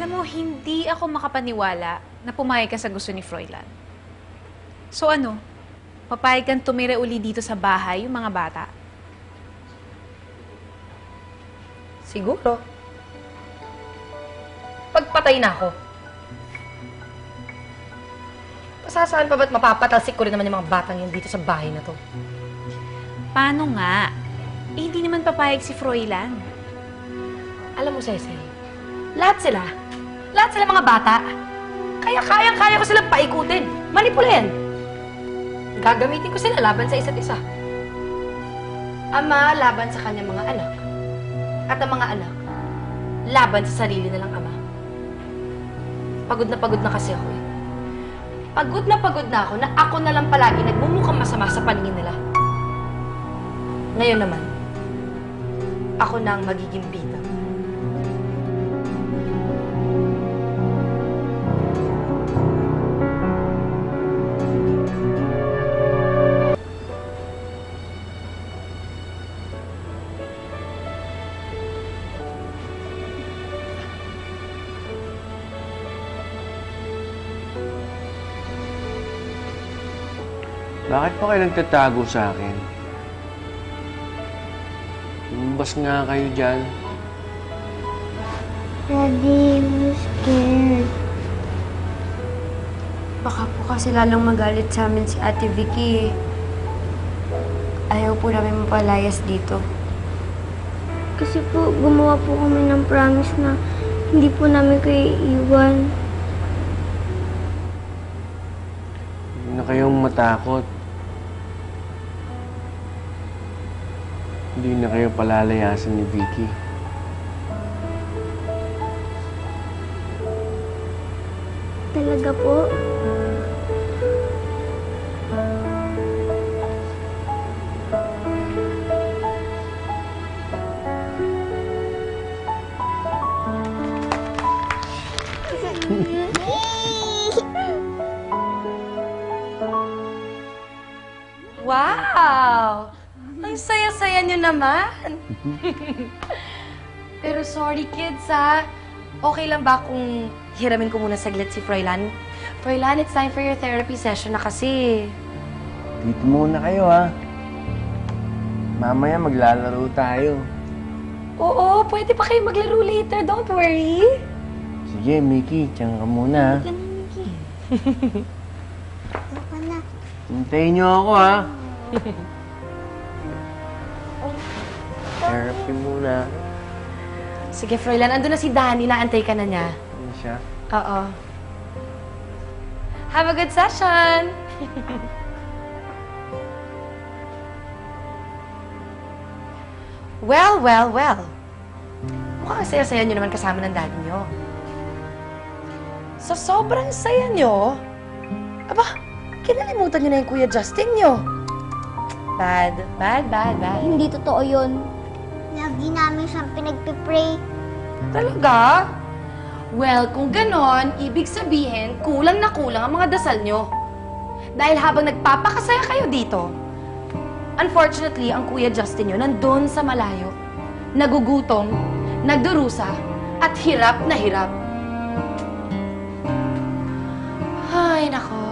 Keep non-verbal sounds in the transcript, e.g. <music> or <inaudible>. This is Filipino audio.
Alam mo, hindi ako makapaniwala na pumayag ka sa gusto ni Froilan. So ano? Papayag kang tumira uli dito sa bahay yung mga bata? Siguro. Pagpatay na ako. Pasasaan pa ba't mapapatalsik ko rin naman yung mga batang yun dito sa bahay na to? Paano nga? Eh, hindi naman papayag si Froilan. Alam mo, Cecil, lahat sila, lahat sila mga bata, kaya kayang-kaya ko silang paikutin, manipulahin. Gagamitin ko sila laban sa isa't isa. Ama laban sa kanyang mga anak, at ang mga anak, laban sa sarili nilang ama. Pagod na pagod na kasi ako eh. Pagod na pagod na ako na ako na lang palagi nagmumukhang masama sa paningin nila. Ngayon naman, ako na ang magiging bida. Bakit pa kayo nagtatago sa akin? Lumbas nga kayo dyan. Daddy, I'm scared. Baka po kasi lalong magalit sa amin si Ate Vicky. Ayaw po namin mapalayas dito. Kasi po, gumawa po kami ng promise na hindi po namin kayo iiwan. Huwag na kayong matakot. Hindi na kayo palalayasan ni Vicky. Talaga po? Wow! Ang saya-saya niyo naman. <laughs> Pero sorry kids ha. Okay lang ba kung hiramin ko muna saglit si Froilan? Froilan, it's time for your therapy session na kasi. Dito muna kayo, ha? Mamaya maglalaro tayo. Oo, pwede pa kayo maglaro later. Don't worry. Sige, Mickey, tiyan ka muna, ha? Baka <laughs> na. Hintayin niyo ako, ha? <laughs> Therapy muna. Sige, Froilan, andun na si Danny. Naantay ka na niya. Yan siya. Oo. Have a good session! well, well, well. Mukhang saya-saya nyo naman kasama ng daddy nyo. Sa sobrang saya nyo, aba, kinalimutan nyo na yung Kuya Justin nyo. Bad, bad, bad, bad. Hindi totoo yun. Lagi namin siyang pinagpipray. Talaga? Well, kung ganon, ibig sabihin, kulang na kulang ang mga dasal nyo. Dahil habang nagpapakasaya kayo dito, unfortunately, ang Kuya Justin nyo nandun sa malayo. Nagugutom, nagdurusa, at hirap na hirap. Ay, nako.